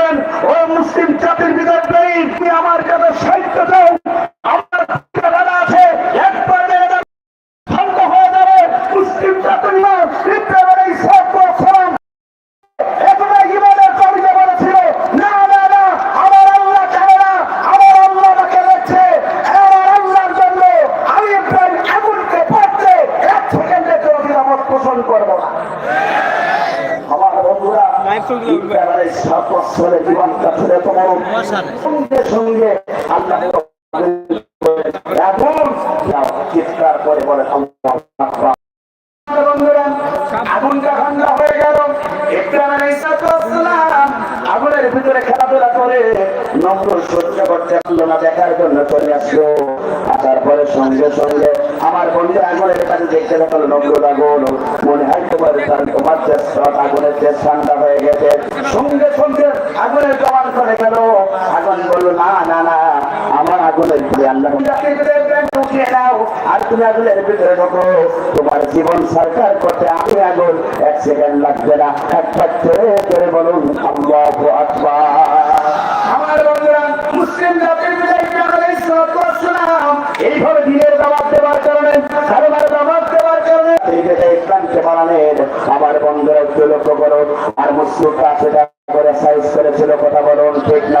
বললেন ও মুসলিম জাতির বিদায় আমার কাছে সাহিত্য দাও আমার দাদা আছে একবার মেরে দাও, ধ্বংস হয়ে যাবে মুসলিম জাতির মা ইব্রাহিম আলাইহিস সালাম এতটা ইমানের কবিতা বলেছিল না না না আমার আল্লাহ চায় না আমার আল্লাহ আমাকে দেখছে আমার আল্লাহর জন্য আমি ইব্রাহিম আগুনকে পড়তে এক সেকেন্ডের জন্য নিরাপদ পোষণ করব না আমার বন্ধুরা ইব্রাহিম আলাইহিস সালামের জীবন কাছে তোমার সঙ্গে সঙ্গে আল্লাহ এখন যাও, চিৎকার করে বলে আগুনের ভিতরে খেলাধুলা করে না, দেখার তারপরে সঙ্গে সঙ্গে আমার বন্ধু আগুনের কাছে দেখতে আগুন। মনে হয় তোমার তোমার চেষ্টা আগুনের চেষ্টা ঠান্ডা হয়ে গেছে। সঙ্গে সঙ্গে আগুনের জমান করে গেল। আগুন বলল, না না না, আমার আগুনের উঠিয়ে দাও আর তুমি আগুনের ভিতরে ঢোকো। তোমার জীবন সরকার করতে আমি আগুন এক সেকেন্ড লাগবে না। এক পাঁচ করে করে বলুন আমার বন্ধুরা, মুসলিম জাতির লক্ষ্য করো। আর সেটা করে কথা বলুন, ঠিক না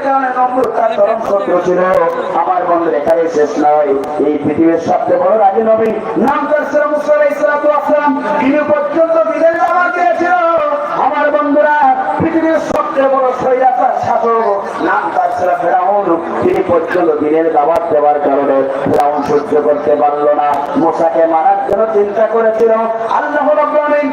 কারণে আমার বন্ধুর পৃথিবীর সবচেয়ে বড় সৈরাচার শাসক নাম তার ছিল ফেরাউন। তিনি পর্যন্ত দিনের দাবাত দেওয়ার কারণে ফেরাউন সহ্য করতে পারল না। মোসাকে মারার জন্য চিন্তা করেছিল। আল্লাহ রাব্বুল আলামিন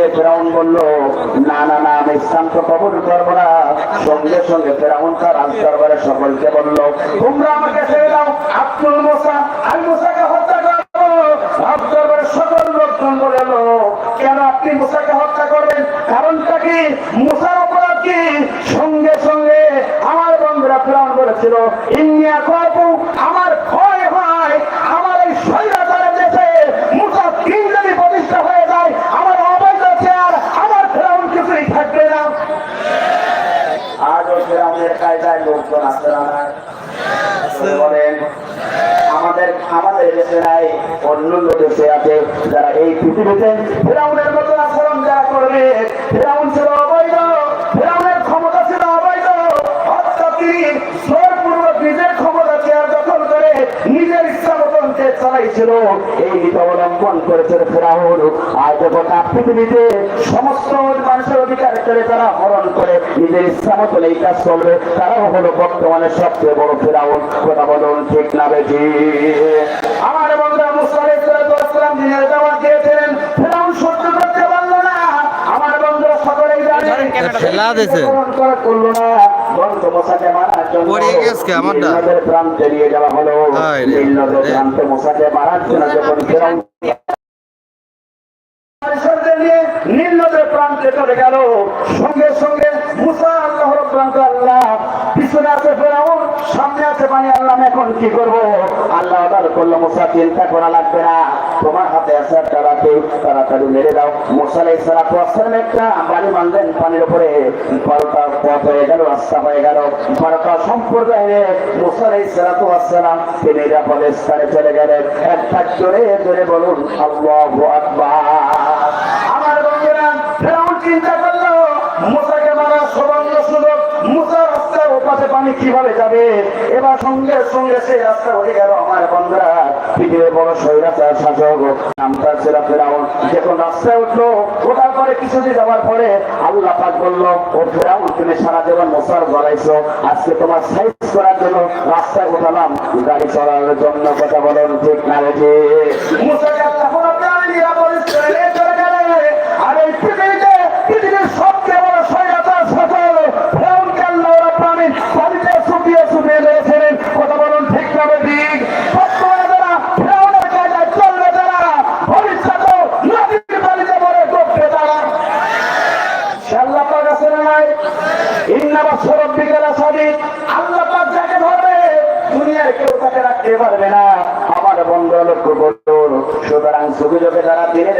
ফেরাউন বলল, না না না, আমি ইসলাম তো কবর করব না। সঙ্গে সঙ্গে ফেরাউন তার রাজদরবারে সকলকে বলল, তোমরা আমাকে ছেড়ে দাও, আব্দুল মোসা আমি মোসাকে হত্যা করব রাজদরবারে সকল লোকজন বলে এলো কেন আপনি মোসাকে হত্যা করবেন কারণটা কি মোসার অপরাধ কি সঙ্গে সঙ্গে আমার বন্ধুরা ফেরাউন বলেছিল ইন্ডিয়া কবু আমার ভয় হয় আমার এই স্বৈরাচারের দেশে মুসা কিং যদি প্রতিষ্ঠা হয়ে যায় আমার অবৈধ চেয়ার আমার ফেরাউন কিছুই থাকবে না আজও ফেরাউনের কায়দায় লোকজন আছে না না? বলেন আমাদের অবলম্বন করেছিল ফেরাউন। আজ গোটা পৃথিবীতে সমস্ত মানুষের অধিকার করে তারা হরণ করে, নিজের ইচ্ছা মতন এই কাজ করবে তারাও হলো বর্তমানে সবচেয়ে বড় ফেরাউন। কথা বলুন ঠিক না বেশি আমার বন্ধুরা দিনের দাওয়াত দিয়েছিলেন ফেরাউন সহ্য করতে পারল না আমার বন্ধুরা সকলেই জানে ঠেলা দিছে। করল না বন্ধু মশাকে মারার জন্য পড়ে গেছে আমারটা। নীল নদের যাওয়া হলো রে। নীল নদের প্রান্তে মশাকে মারার জন্য যখন ফেরাউন পরিষদদের নিয়ে নীল নদের প্রান্তে চলে গেল সঙ্গে সঙ্গে মুসা আল্লাহ রব্বান্ত আল্লাহ পিছনে আছে ফেরাউন সামনে আছে পানি আল্লাহ আমি এখন কি করব? আল্লাহ অর্ডার করল মুসা, চিন্তা করা লাগবে না। তোমার হাতে আছে একটা রাতে তাড়াতাড়ি মেরে দাও। মুসা আলাইহিস সালাতু ওয়াসসালাম একটা বাড়ি মানলেন, পানির উপরে বারোটা পথ হয়ে গেল, রাস্তা হয়ে গেল। বারোটা সম্প্রদায়ে মুসা আলাইহিস সালাতু ওয়াসসালাম তিনি নিরাপদ স্থানে চলে গেলেন। একটা জোরে জোরে বলুন, আল্লাহু আকবার। আমার বন্ধুরা চিন্তা করল মুসাকে মারা সবঙ্গ সুযোগ মুসা রাস্তার ওপাশে পানি কীভাবে যাবে? এবার সঙ্গে সঙ্গে সে রাস্তা হয়ে গেল আমার বন্ধুরা। পৃথিবীর বড় স্বৈরাচার শাসক নাম তার ছিল ফেরাউন যখন রাস্তায় উঠল, ওঠার পরে কিছুদিন যাওয়ার পরে আল্লাহ পাক বলল, ও ফেরাউন, তুমি সারা জীবন মশার গলাইছো আজকে তোমার সাইজ করার জন্য রাস্তায় উঠালাম। গাড়ি চলার জন্য কথা বলুন, ঠিক না রেখে মুসাকে আল্লাহ নিরাপদ চলে গেলে। আর এই পৃথিবীতে পৃথিবীর সবচেয়ে বড় স্বৈরাচার শাসক ফেরাউনকে আল্লাহ রাব্বুল আলামিন পানিতে শুকিয়ে শুকিয়ে দিয়েছিলেন কথা বলুন ঠিক না ঠিক বর্তমানে যারা ফেরাউনের কায়দায় চলবে যারা ভবিষ্যতে নদীর পানিতে মরে ডুববে তারা সে আল্লাহ পাক আছে না নাই ইন্নামা সরব্বিকালা সাদিক আল্লাহ পাক যাকে ধরবে দুনিয়ার কেউ তাকে রাখতে পারবে না আমার বন্ধু লক্ষ্য করুন সুতরাং সুবিধকে যারা দিনের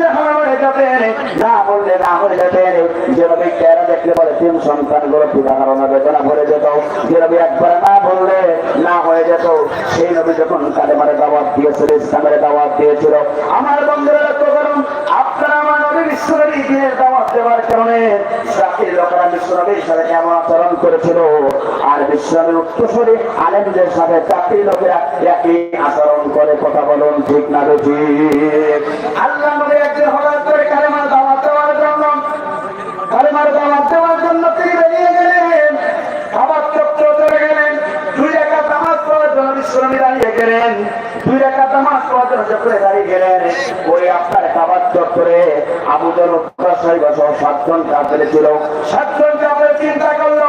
বললে হ্যাঁ হয়ে যাবেন না বললে না হয়ে যাবেন যে নবী কেরা দেখলে বলে তিন সন্তানগুলো পিতা কারণে বেদনা ভরে যেত যে দিয়েছিল আমার বন্ধুরা লক্ষ্য করুন বিশ্বনবী দিনের দাওয়াত দেওয়ার কারণে জাতির লোকেরা বিশ্বনবীর সাথে কেমন আচরণ করেছিল। আর বিশ্বনবীর উত্তরসূরি আলেমদের সাথে জাতির লোকেরা একই আচরণ করে, কথা বলুন ঠিক না বেশি আল্লাহ নবী একদিন হঠাৎ করে কালেমার দাওয়াত দেওয়ার জন্য, কালেমার দাওয়াত দেওয়ার জন্য তিনি বেরিয়ে গেলেন। আবার চক্র চলে গেলেন, দুই একা নামাজ পড়ার জন্য বিশ্বনবী দাঁড়িয়ে গেলেন সাতজন কাপড়ে ছিল। সাতজন কাপড়ে চিন্তা করল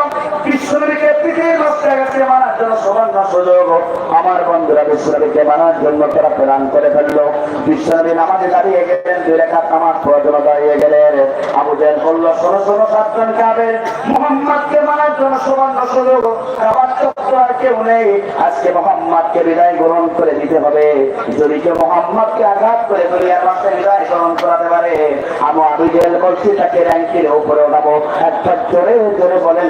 আজকে মোহাম্মদকে বিদায় গ্রহণ করে দিতে হবে। যদি কেউ মোহাম্মদকে আঘাত করে দুনিয়ার মাসে বিদায় গ্রহণ করাতে পারে, আমি জেল বলছি, তাকে র্যাঙ্কের উপরে ওঠাবো। একটা জোরে জোরে বলেন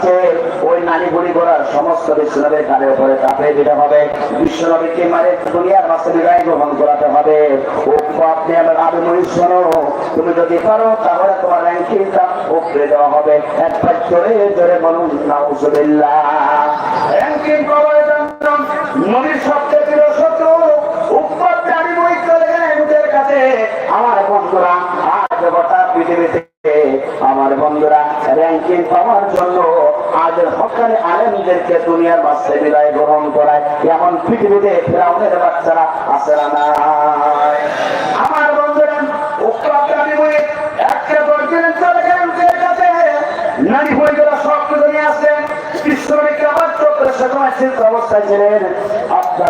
আছে ওই নানি বুড়ি করার সমস্ত বিশ্বনবীর কানে উপরে চাপিয়ে দিতে হবে। বিশ্বনবীকে মানে দুনিয়ার মাসে বিদায় গ্রহণ করাতে হবে। ও আপনি আমার আবে তুমি যদি পারো, তাহলে তোমার র্যাঙ্কিংটা উপরে দেওয়া হবে। একবার জোরে জোরে বলুন, নাউজুবিল্লাহ। র্যাঙ্কিং প্রিয় শত্রু উপর জানি বই চলে গেলেন ওদের কাছে আমার বন্ধুরা আজ গোটা পৃথিবীতে আমার বন্ধুরা র্যাঙ্কিং পাওয়ার জন্য হকারে আলেমদেরকে দুনিয়ার বাচ্চা বিদায় গ্রহণ করায়। এমন পৃথিবীতে ফেরাউনের বাচ্চারা আছে না আমার বন্ধুরা সব কিছু নিয়ে আসেন অবস্থায় ছিলেন। আপনার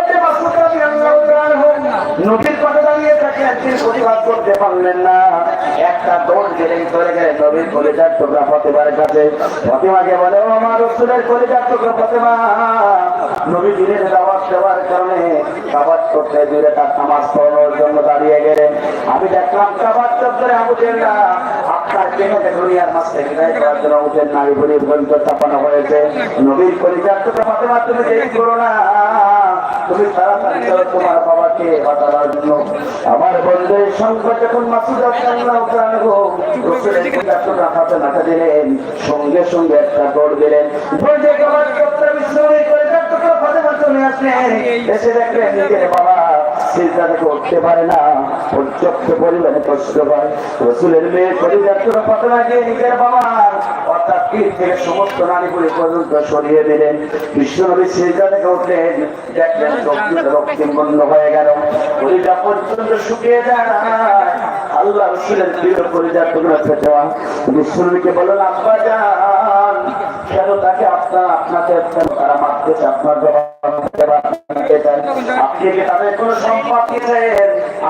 করতে পারলেন না। একটা দৌড় গেলেন চলে গেলেন নবীর কলিজার টুকরা ফতেমার কাছে। ফতেমাকে বলে, ও আমার রসুলের কলিজার টুকরা ফতেমা। নবী দিনের দাওয়াত দেওয়ার কারণে দাওয়াত করতে দূরে তার নামাজ পড়ানোর জন্য দাঁড়িয়ে গেলেন। আমি দেখলাম কাবার চত্বরে আবু জেল্লা আপনার কেন দুনিয়ার মাছ থেকে করার জন্য উঠেন নারী বুড়ির গ্রন্থ স্থাপনা হয়েছে। নবীর কলিজার টুকরা ফতেমা, তুমি দেরি করো না। তুমি তাড়াতাড়ি চলো তোমার বাবাকে বাঁচাবার জন্য। আমার বন্ধুর সংকট যখন মাসুদ আল্লাহ রসুলের চারটা হাতে নাটা দিলেন। সঙ্গে সঙ্গে একটা দৌড় দিলেন। দৌড় দিয়ে আমার চোখটা করে এসে দেখলেন নিজের বাবা সিজদা থেকে উঠতে পারে না। ওর পরিমাণে কষ্ট হয়। রসুলের মেয়ে পরিবার করে ফাতেমা গিয়ে নিজের বাবার অর্থাৎ তাকে আপনার আপনাকে তারা মারতেছে আপনার আপনি কি তাদের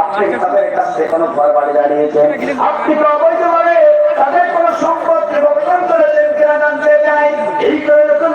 আপনি তাদের কাছ কোনো ঘর বাড়ি দাঁড়িয়েছেন আপনি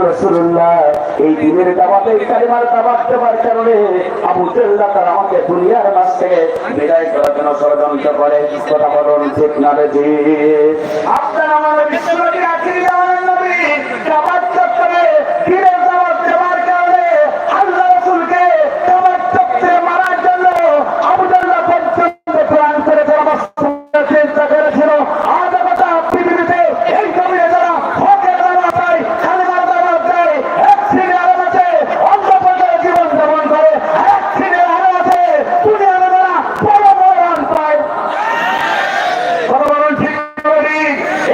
রাসূলুল্লাহ, এই দিনের দুনিয়ার ষড়যন্ত্র করে। কথা বলুন, ঠিক না রে জি? আপনার আমার বিশ্বনবী আখিরি জামানের নবী দাওয়াত চক্করে দিনের দাওয়াত দেওয়ার কারণে আল্লাহ রাসূলকে দাওয়াত চক্করে মারার জন্য আবু জাল্লা পর্যন্ত প্ল্যান করে যারা চিন্তা করেছিল আজ কথা পৃথিবীতে এই জমিনে যারা হকের দাওয়াত দেয় কালিমার দাওয়াত দেয় এক শ্রেণি আরও আছে অন্য পর্যায়ে জীবন যাপন করে এক শ্রেণি আরও আছে দুনিয়ার যারা বড় বড় রান পায় কথা বলুন ঠিক করি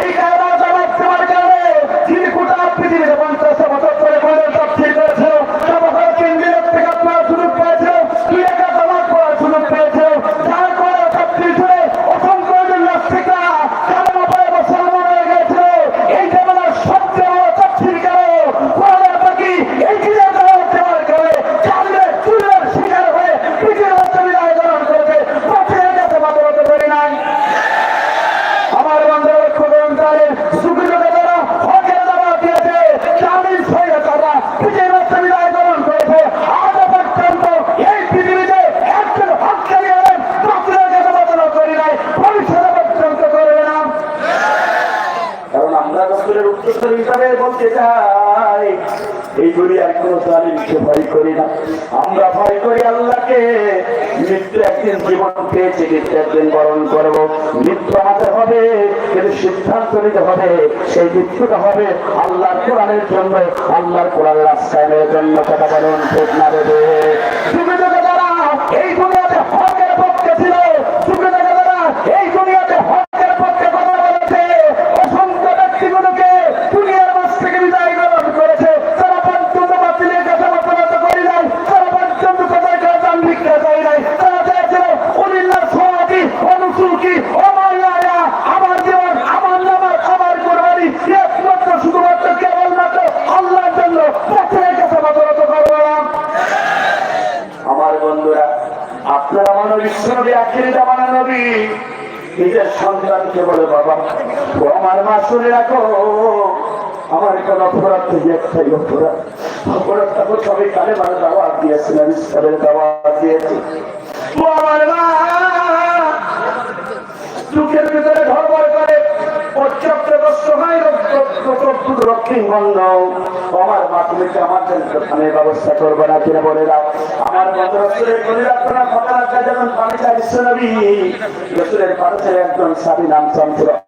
এই কারণে জবাব দেওয়ার কারণে যিনি গোটা পৃথিবীতে পঞ্চাশ বছর ধরে বলেন তফসিল করেছিল তখন তিন দিনের থেকে আপনারা সুযোগ পেয়েছিল দুই একটা জবাব করার সুযোগ পেয়েছিল যার করে তফসিল শুনে অসংখ্য জন নাস্তিকরা কারণ অপায় মুসলমান হয়ে গেছিল এই জামানার সবচেয়ে বড় তফসিল কেন কোরআনের বাকি এই দিনের জবাব দেওয়ার কারণে চালে চুলের শিকার হয়ে পৃথিবীর অঞ্চলে আয়োজন করেছে পথের কাছে মাতরতে পারি নাই আমার বন্ধুরা লক্ষ্য করুন তাদের সুবিধাকে তারা হকের দাবা দিয়েছে জামিন সহিত তারা বিজয় রাস্তা বিদায় গ্রহণ করেছে আজও পর্যন্ত এই পৃথিবীতে একজন হকারী হলেন বাতিলের কাছে বাতলা করি নাই ভবিষ্যতে পর্যন্ত করবে না কারণ আমরা উত্তর হিসাবে বলতে বরণ করব মৃত্যু আমাদের হবে কিন্তু সিদ্ধান্ত নিতে হবে সেই মৃত্যুটা হবে আল্লাহর কোরআনের জন্য আল্লাহর কোরআনের রাস্তায়নের জন্য কথা বলুন না দেবে তুমি যদি যারা এই দুনিয়াতে হকের পক্ষে ছিল তুমি যদি যারা এই দুনিয়াতে হকের পক্ষে কথা বলেছে অসংখ্য ব্যক্তিগুলোকে দুনিয়ার মাছ থেকে বিদায় গ্রহণ করেছে তারা পর্যন্ত বাতিলের কাছে মতামত করি নাই তারা পর্যন্ত কোথায় কাজ ভিক্ষা চাই নাই তারা চেয়েছিল অনিল্লার সমাধি অনুসুকি অমায়া আমার জীবন আমার নামাজ আমার কোরবানি একমাত্র শুধুমাত্র কেবলমাত্র আল্লাহর জন্য বাতিলের কাছে মতামত করব না আমার বন্ধুরা আপনার আমার বিশ্বনবী আখিরি জামানা নবী নিজের সন্তানকে বলে বাবা ও আমার মা শুনে রাখো আমার কোন অপরাধ থেকে একটাই অপরাধ? অপরাধটা তো সবই কালে মানে দাওয়াত দিয়েছিলাম ইসলামের দাওয়াত দিয়েছি। আমার মা! আমার মা, তুমি কি আমার জন্য ব্যবস্থা করবে না কিনা বলে আমার বন্ধ রসুলের বলে রাখো না রাখা যেমন রসুলের পাশে একজন সাবি নাম চন্দ্র।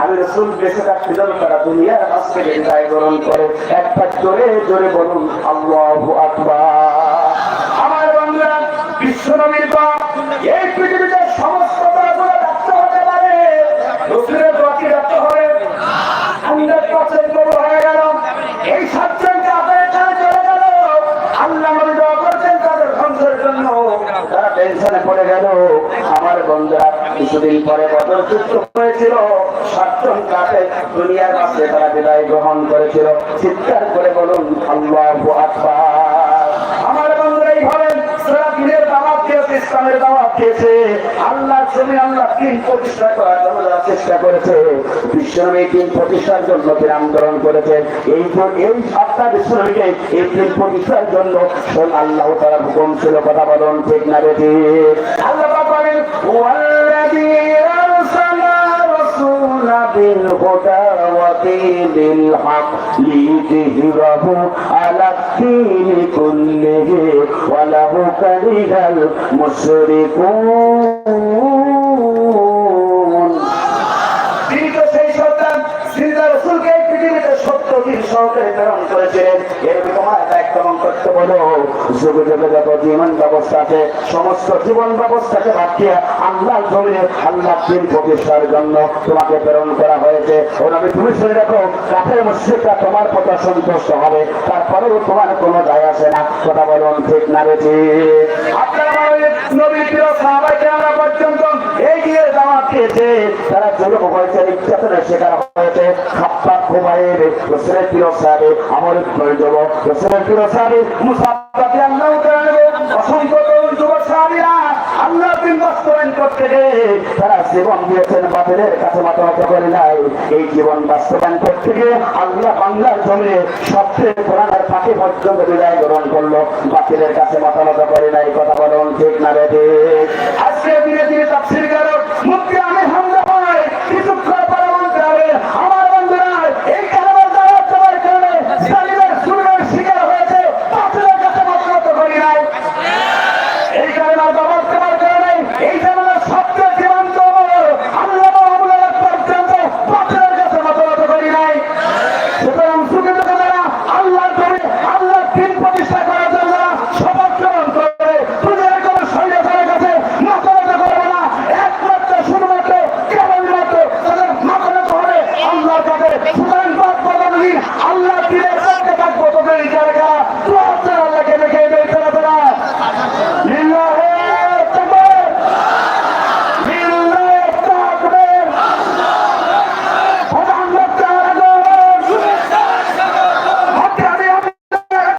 আমি রসুল বেঁচে তারা দুনিয়ার কাছ থেকে বিদায় করে। একবার জোরে জোরে বলুন, আল্লাহ আমার বন্ধুরা গেল। এই সাতজনকে আপনার কাছে জন্য। তারা টেনশনে পড়ে গেল। আমার বন্ধুরা, কিছুদিন পরে বদর যুদ্ধ করেছিল, সাতজন দুনিয়ার মাঝে তারা বিদায় গ্রহণ করেছিল। চিৎকার করে বলুন, আল্লাহ আমার আল্লাহ করেছে এই এই প্রতিষ্ঠার জন্য আল্লাহ তারা হুকুম ছিল। কথা বলুন, ঠিক না বেটি আল্লাহ بالهدى ودين الحق ليظهره على الدين كله ولو كره المشركون তোমাকে প্রেরণ করা হয়েছে। ও নবী তুমি শুনে রাখো, কাফের মুশ্রিকরা তোমার প্রতি সন্তুষ্ট হবে, তারপরেও তোমার কোনো দায় আসে না। কথা বলুন ঠিক না আমরা পর্যন্ত খেয়েছে তারা হয়েছে, নির্যাতনের হয়েছে। খাপ্পা মুসাফাতি আল্লাহ অসংখ্য জীবন বাতিলের কাছে করে করতে আল্লাহ সবচেয়ে পাখি গ্রহণ করল। বাতিলের কাছে করে নাই, কথা বলুন ঠিক না রে। আজকে তাফসির কারক মুক্তি